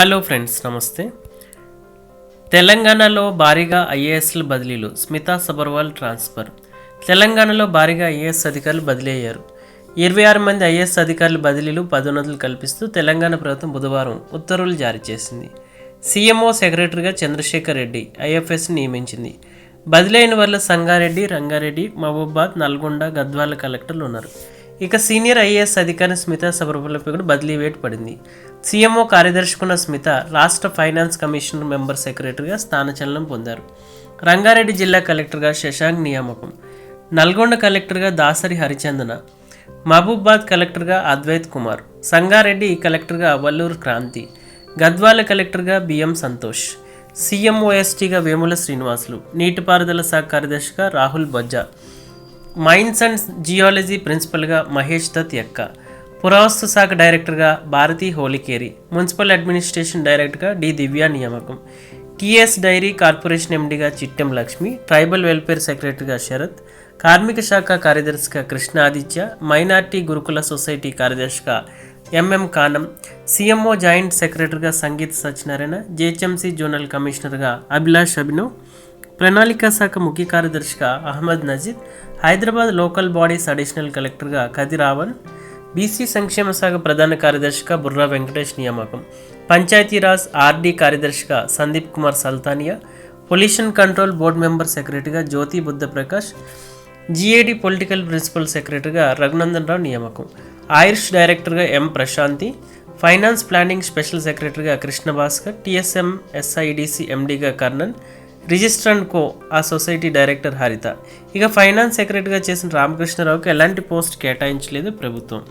Hello friends నమస్తే. తెలంగాణలో భారీగా ఐఏఎస్ల బదిలీలు స్మితా సబర్వాల్ ట్రాన్స్ఫర్. తెలంగాణలో భారీగా ఐఏఎస్ అధికారులు బదిలీ అయ్యారు ఇరవై ఆరు మంది ఐఏఎస్ అధికారుల బదిలీలు పదోన్నతులు కల్పిస్తూ తెలంగాణ ప్రభుత్వం బుధవారం ఉత్తర్వులు జారీ చేసింది. సీఎంఓ సెక్రటరీగా చంద్రశేఖర్ రెడ్డి ఐఎఫ్ఎస్ నియమించింది. బదిలీ అయిన వాళ్ళ సంగారెడ్డి రంగారెడ్డి మహబూబాద్ నల్గొండ గద్వాల కలెక్టర్లు ఉన్నారు. ఇక సీనియర్ ఐఏఎస్ అధికారి స్మిత సబర్వాల్పై కూడా బదిలీ వేటు పడింది. సీఎంఓ కార్యదర్శికున్న స్మిత రాష్ట్ర ఫైనాన్స్ కమిషనర్ మెంబర్ సెక్రటరీగా స్థానచలనం పొందారు. రంగారెడ్డి జిల్లా కలెక్టర్గా శశాంక్ నియామకం. నల్గొండ కలెక్టర్గా దాసరి హరిచందన. మహబూబాద్ కలెక్టర్గా అద్వైత్ కుమార్. సంగారెడ్డి కలెక్టర్గా వల్లూరు క్రాంతి. గద్వాల కలెక్టర్గా బిఎం సంతోష్. సీఎంఓఎస్టీగా వేముల శ్రీనివాసులు. నీటిపారుదల శాఖ కార్యదర్శిగా Rahul Bojja. Mines and geology ప్రిన్సిపల్గా Mahesh Dutt ఎక్క పురావస్తు శాఖ డైరెక్టర్గా భారతి హోలికేరి మున్సిపల్ అడ్మినిస్ట్రేషన్ డైరెక్టర్గా డి దివ్య నియామకం. టీఎస్ డైరీ కార్పొరేషన్ ఎండిగా చిట్టెం లక్ష్మి. ట్రైబల్ వెల్ఫేర్ సెక్రటరీగా శరత్. కార్మిక శాఖ కార్యదర్శిగా కృష్ణ ఆదిత్య. మైనార్టీ గురుకుల సొసైటీ కార్యదర్శిగా M M Kanam. C M O joint సెక్రటరీగా సంగీత్ సత్యనారాయణ. జేహెచ్ఎంసీ జోనల్ కమిషనర్గా అభిలాష్ అభినవ్. ప్రణాళికా శాఖ ముఖ్య కార్యదర్శిగా Ahmed Najeed Hyderabad local bodies additional కలెక్టర్గా కదిరావన్ బీసీ సంక్షేమ శాఖ ప్రధాన కార్యదర్శిగా బుర్రా వెంకటేష్ నియామకం పంచాయతీరాజ్ ఆర్డీ కార్యదర్శిగా Sandeep Kumar Sultania pollution control board member సెక్రటరీగా Jyoti Buddha Prakash GAD political principal సెక్రటరీగా రఘునందన్ రావు నియామకం. ఆయుష్ డైరెక్టర్గా M Prashanti finance planning special సెక్రటరీగా కృష్ణ భాస్కర్ టీఎస్ఎం ఎస్ఐడిసి ఎండిగా కర్ణన్ రిజిస్ట్రాన్ కో ఆ సొసైటీ డైరెక్టర్ హరిత. ఇక ఫైనాన్స్ సెక్రటరీగా చేసిన రామకృష్ణరావుకి ఎలాంటి పోస్ట్ కేటాయించలేదు ప్రభుత్వం.